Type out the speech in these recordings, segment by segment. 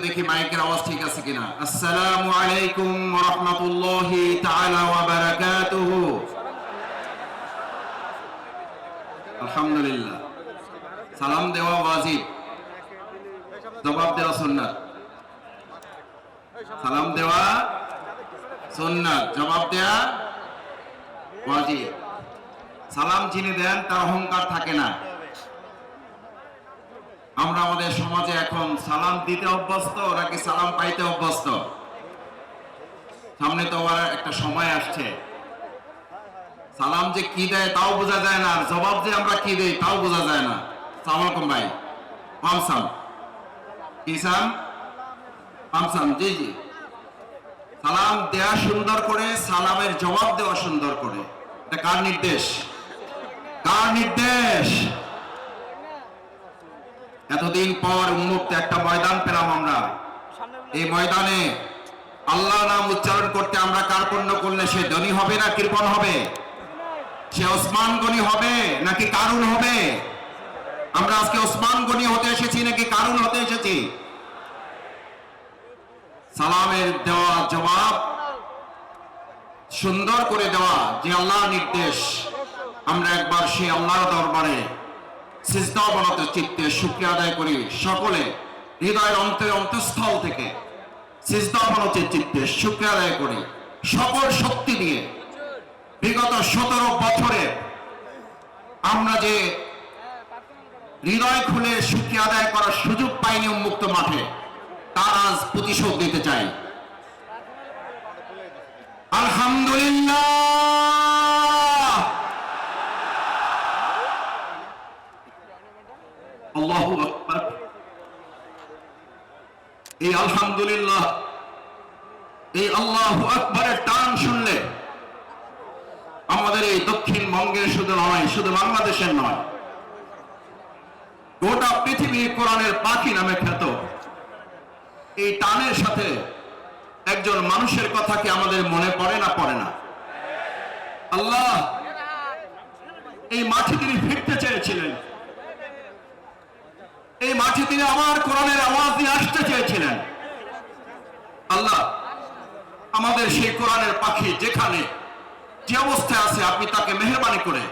দেখি মাইকের আওয়াজ ঠিক আছে কিনা। আসসালামু আলাইকুম ওয়া তাআলা ওয়া বারাকাতুহু। আলহামদুলিল্লাহ। সালাম দেওয়া ওয়াজিব। জবাব দেওয়া সুন্নাত। সালাম দেওয়া সুন্নাত। জবাব দেওয়া ওয়াজিব। সালাম যিনি দেন, তার অহংকার থাকে না। আমরা আমাদের সমাজে এখন সালাম দিতে অভ্যস্ত নাকি সালাম পাইতে অভ্যস্ত? সামনে তো আবার একটা সময় আসছে। সালাম যে কি দেয় তাও বোঝা যায় না জবাব যে আমরা কি দেই তাও বোঝা যায় না। সালাম ভাই। আমসাম ইসাম আমসাম জি জি। সালাম দেয়া সুন্দর করে, সালামের জবাব দেওয়া সুন্দর করে। এটা কার নির্দেশ? কার নির্দেশ? এতদিন পর উন্মুক্ত একটা ময়দান পেলাম আমরা। এই ময়দানে আল্লাহ নাম উচ্চারণ করতে আমরা কার্পণ্য করলে সে ধনী হবে না কৃপণ হবে? সে ওসমান গনি হবে নাকি কারুন হবে? আমরা আজকে ওসমান গনি হতে এসেছি নাকি কারুন হতে এসেছি? সালামের দেওয়া জবাব সুন্দর করে দেওয়া যে আল্লাহ নির্দেশ। আমরা একবার সেই আল্লাহর দরবারে সিজদা চিত্তে শুক্রিয়া আদায় করি সকলে হৃদয়ের অন্তর অন্তঃস্থল থেকে। সিজদা চিত্তে শুক্রিয়া আদায় করি। সকল শক্তি দিয়ে বিগত সতেরো বছরে আমরা যে হৃদয় খুলে শুক্রিয়া আদায় করার সুযোগ পাইনি উন্মুক্ত মাঠে, তার আজ প্রতিশোধ দিতে চাই। আলহামদুলিল্লাহ! এই আলহামদুলিল্লাহ, এই আল্লাহু আকবরের টান শুনলে আমাদের এই দক্ষিণবঙ্গের শুধু নয়, শুধু বাংলাদেশের নয়, গোটা পৃথিবী কোরআনের পাখি নামে খ্যাত। এই টানের সাথে একজন মানুষের কথা কি আমাদের মনে পড়ে না পড়ে না? আল্লাহ, এই মাঠে তিনি ফিরতে চেয়েছিলেন। এই মাঠে তিনি আবার কোরআনের আওয়াজ নিয়ে আসতে চেয়েছিলেন। আল্লাহ, আমাদের সেই কোরআনের পাখি যেখানে যে অবস্থায় আছে, আপনি তাকে মেহরবানি করে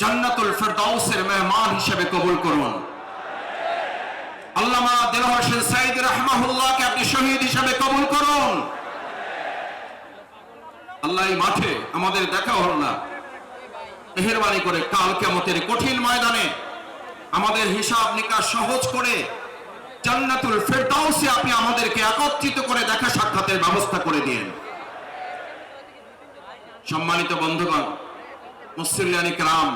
জান্নাতুল ফেরদাউসের মেহমান হিসেবে কবুল করুন। আল্লামা দিলওয়ার হোসেন সাইদ রাহমাহুল্লাহকে আপনি শহীদ হিসেবে কবুল করুন। আল্লাহ, এই মাঠে আমাদের দেখা হলো না। মেহরবানি করে কাল কেমতের কঠিন ময়দানে আমাদের হিসাব নিকাশ সহজ করে জান্নাতুল ফেরদাউসে আপনি আমাদেরকে একত্রিত করে দেখা সাক্ষাতের ব্যবস্থা করে দিন। সম্মানিত বন্ধুগণ মুসলিয়ানি কালাম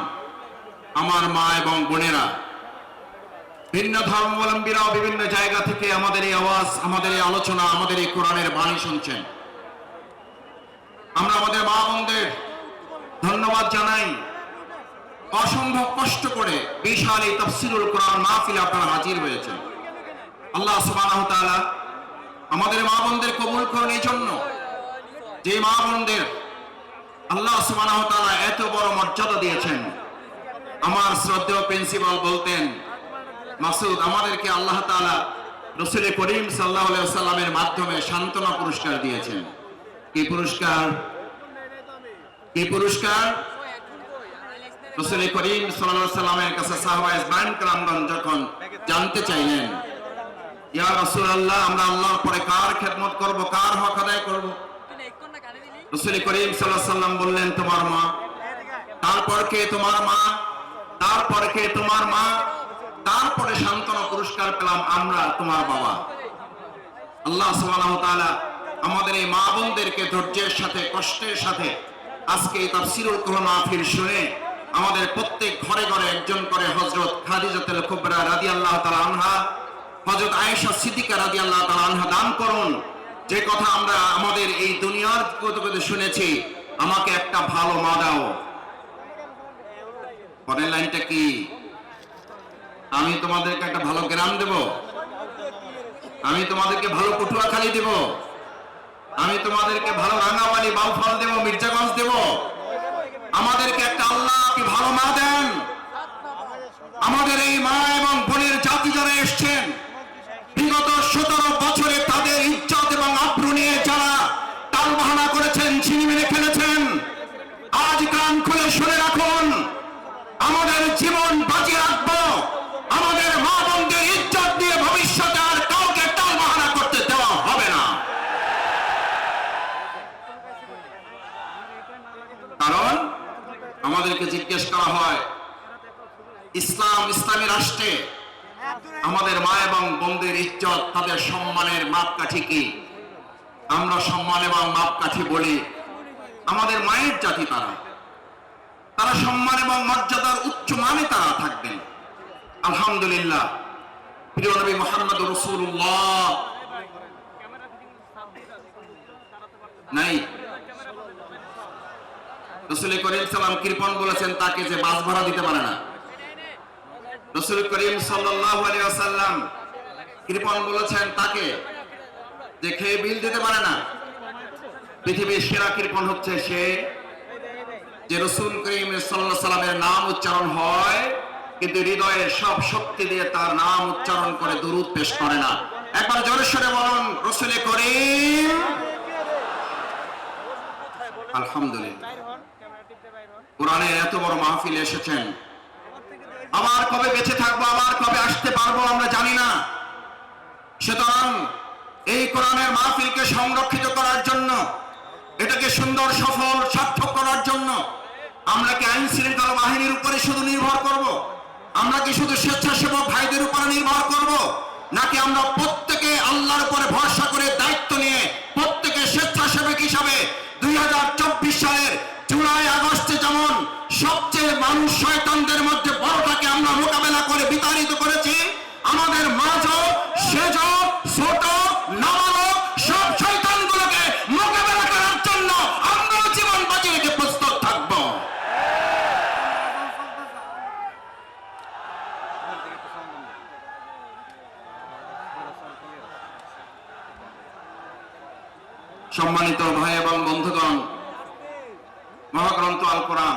আমার মা এবং বোনেরা, ভিন্ন ধর্মাবলম্বীরাও বিভিন্ন জায়গা থেকে আমাদের এই আওয়াজ, আমাদের এই আলোচনা, আমাদের এই কোরআনের বাণী শুনছেন। আমরা আমাদের মা বোনদের ধন্যবাদ জানাই। অসম্ভব কষ্ট করে বিশাল এই তফসিরুল কোরআন মাহফিলে আপনারা হাজির হয়েছেন। আল্লাহ তাআলা আমাদের মা বোনদের কবুল করুন এই জন্য। যে মা বোনদের আল্লাহ সুবহানাহু তাআলা এত বড় মর্যাদা দিয়েছেন, আমার শ্রদ্ধেয় প্রিন্সিপাল বলতেন, মাসুদ, আমাদেরকে আল্লাহ তাআলা রসুল করিম সাল্লাহ সাল্লামের মাধ্যমে সান্ত্বনা পুরস্কার দিয়েছেন। কি পুরস্কার? কি পুরস্কার? রসুল করিম সাল্লামের কাছে যখন জানতে চাইলেন, ইয়া রাসূলুল্লাহ, আমরা আল্লাহর পরে কার খেদমত করব? কার হক আদায় করব? রসুল করিম সাল্লাম বললেন, তোমার মা। তারপর কে তোমার মা? তারপর কে তোমার মা? তারপরে পুরস্কার পেলাম আমরা, তোমার বাবা। আল্লাহ আমাদের এই মা বোনদেরকে ধৈর্যের সাথে, কষ্টের সাথে আজকে এই তাফসীরুল কোরআন মাহফিল শুনে আমাদের প্রত্যেক ঘরে ঘরে একজন করে হযরত খাদিজাতুল কুবরা রাদিয়াল্লাহু তাআলা আনহা, হযরত আয়েশা সিদ্দিকা রাদিয়াল্লাহু তাআলা আনহা দান করুন। যে কথা আমরা আমাদের এই দুনিয়ার কতকতে শুনেছি, আমাকে একটা ভালো মা দাও। পরের লাইনটা কি? আমি তোমাদেরকে একটা ভালো গ্রাম দেব। আমি তোমাদেরকে ভালো পটুয়াখালী দেব। আমি তোমাদেরকে ভালো রাঙামালি বাউফল দেব, মির্জাগঞ্জ দেব। আমাদেরকে একটা আল্লাহ আপনি ভালো মা দেন। আমাদের এই মা এবং বোনের জাতি যারা এসছেন, বিগত সতেরো জিজ্ঞেস করা হয়, ইসলাম ইসলামী রাষ্ট্রে আমাদের মা এবং বোনদের ইজ্জত, তাদের সম্মানের মাপকাঠি কি? আমরা সম্মান এবং মাপকাঠি বলি, আমাদের মায়ের জাতি তারা। তারা সম্মান এবং মর্যাদার উচ্চ মানে তারা থাকবেন। আলহামদুলিল্লাহ, প্রিয় নবী মোহাম্মদ রসুল্লাহ নাই। রসুল করিম সালাম কৃপন বলেছেন, তাকে যে বাস ভাড়া দিতে পারে না। রসুল করিম সাল্লাম কৃপন বলেছেন, তাকে যে খেয়ে বিল দিতে পারে না, পৃথিবীর সেরা কৃপন হচ্ছে সে যে রসুল করিম সাল্লাহ সাল্লামের নাম উচ্চারণ হয়, কিন্তু হৃদয়ে সব শক্তি দিয়ে তার নাম উচ্চারণ করে দুরুদ পেশ করে না। একবার জোরে সরে বলুন, রসুল করিম। আলহামদুলিল্লাহ। কোরআনের এত বড় মাহফিল এসেছেন। আবার কবে বেঁচে থাকব আবার কবে আসতে পারব আমরা জানি না। সুতরাং এই কোরআনের মাহফিলকে সংরক্ষিত করার জন্য, এটাকে সুন্দর, সফল, সার্থক করার জন্য আমরা কি আইন শৃঙ্খলা বাহিনীর উপরে শুধু নির্ভর করব? আমরা কি শুধু স্বেচ্ছাসেবক ভাইদের উপরে নির্ভর করব? নাকি আমরা প্রত্যেকে আল্লাহর উপরে ভরসা করে দায়িত্ব নিয়ে প্রত্যেকে স্বেচ্ছাসেবক হিসাবে দুই সালের জুলাই আগস্টে যেমন সবচেয়ে মানুষ শয়তানদের মধ্যে বড়টাকে আমরা মোকাবেলা করে বিতাড়িত করেছি। আমাদের মাঝ, সেজ, ছোট সম্মানিত ভাই এবং বন্ধুগণ, মহাগ্রন্থ আল কোরআন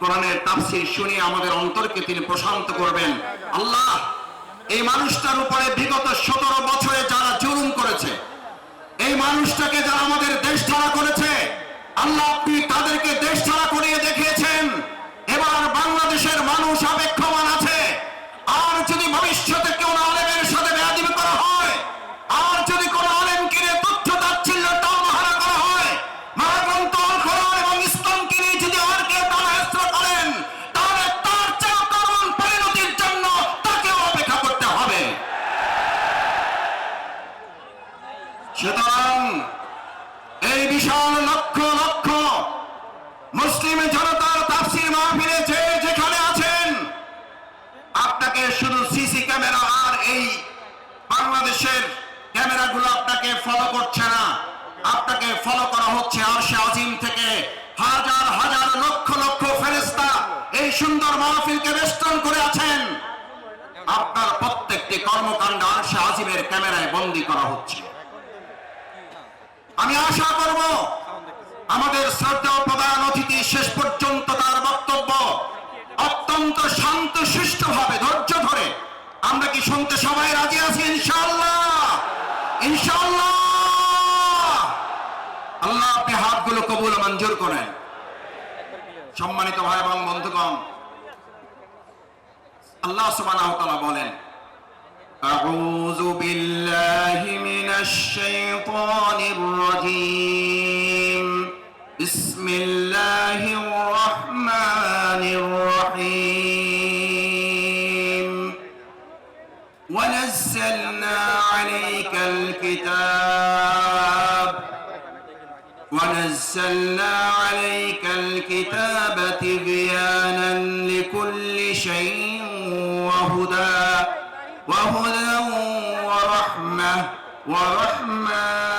কোরআনের তাফসির শুনিয়ে আমাদের অন্তরকে তিনি প্রশান্ত করবেন। আল্লাহ, এই মানুষটার উপরে বিগত সতেরো বছরে যারা জুলুম করেছে, এই মানুষটাকে যারা আমাদের দেশ ছাড়া করেছে, আল্লাহ আপনি তাদেরকে দেশ ছাড়া করিয়ে দেখিয়েছেন। এবার বাংলাদেশের মানুষ অপেক্ষমান আছে। আর যদি ভবিষ্যতে সুতরাং এই বিশাল লক্ষ লক্ষ মুসলিম জনতার তাফসির মাহফিলে যে যেখানে আছেন, আপনাকে শুধু সিসি ক্যামেরা আর এই বাংলাদেশের ক্যামেরাগুলো আপনাকে ফলো করছে না। আপনাকে ফলো করা হচ্ছে আরশে আজিম থেকে হাজার হাজার, লক্ষ লক্ষ ফেরেস্তা এই সুন্দর মাহফিলকে বেষ্টন করে আছেন। আপনার প্রত্যেকটি কর্মকাণ্ড আরশে আজিমের ক্যামেরায় বন্দী করা হচ্ছে। আমি আশা করব আমাদের শ্রদ্ধা প্রধান অতিথি শেষ পর্যন্ত তার বক্তব্য অত্যন্ত শান্ত সুষ্ঠ ভাবে ধৈর্য ধরে। আমরা কি শুনতে সবাই রাজি আছি? ইনশাআল্লাহ। ইনশাআল্লাহ। আল্লাহ আপনি হাতগুলো কবুল মঞ্জুর করেন। সম্মানিত ভাই এবং বন্ধুগণ, আল্লাহ সুবহানাহু ওয়া বলেন أعوذ بالله من الشيطان الرجيم. بسم الله الرحمن الرحيم. ونزلنا عليك الكتاب. ونزلنا عليك الكتاب تبيانا لكل شيء وهدى. وهدى ورحمة ورحمة رحمة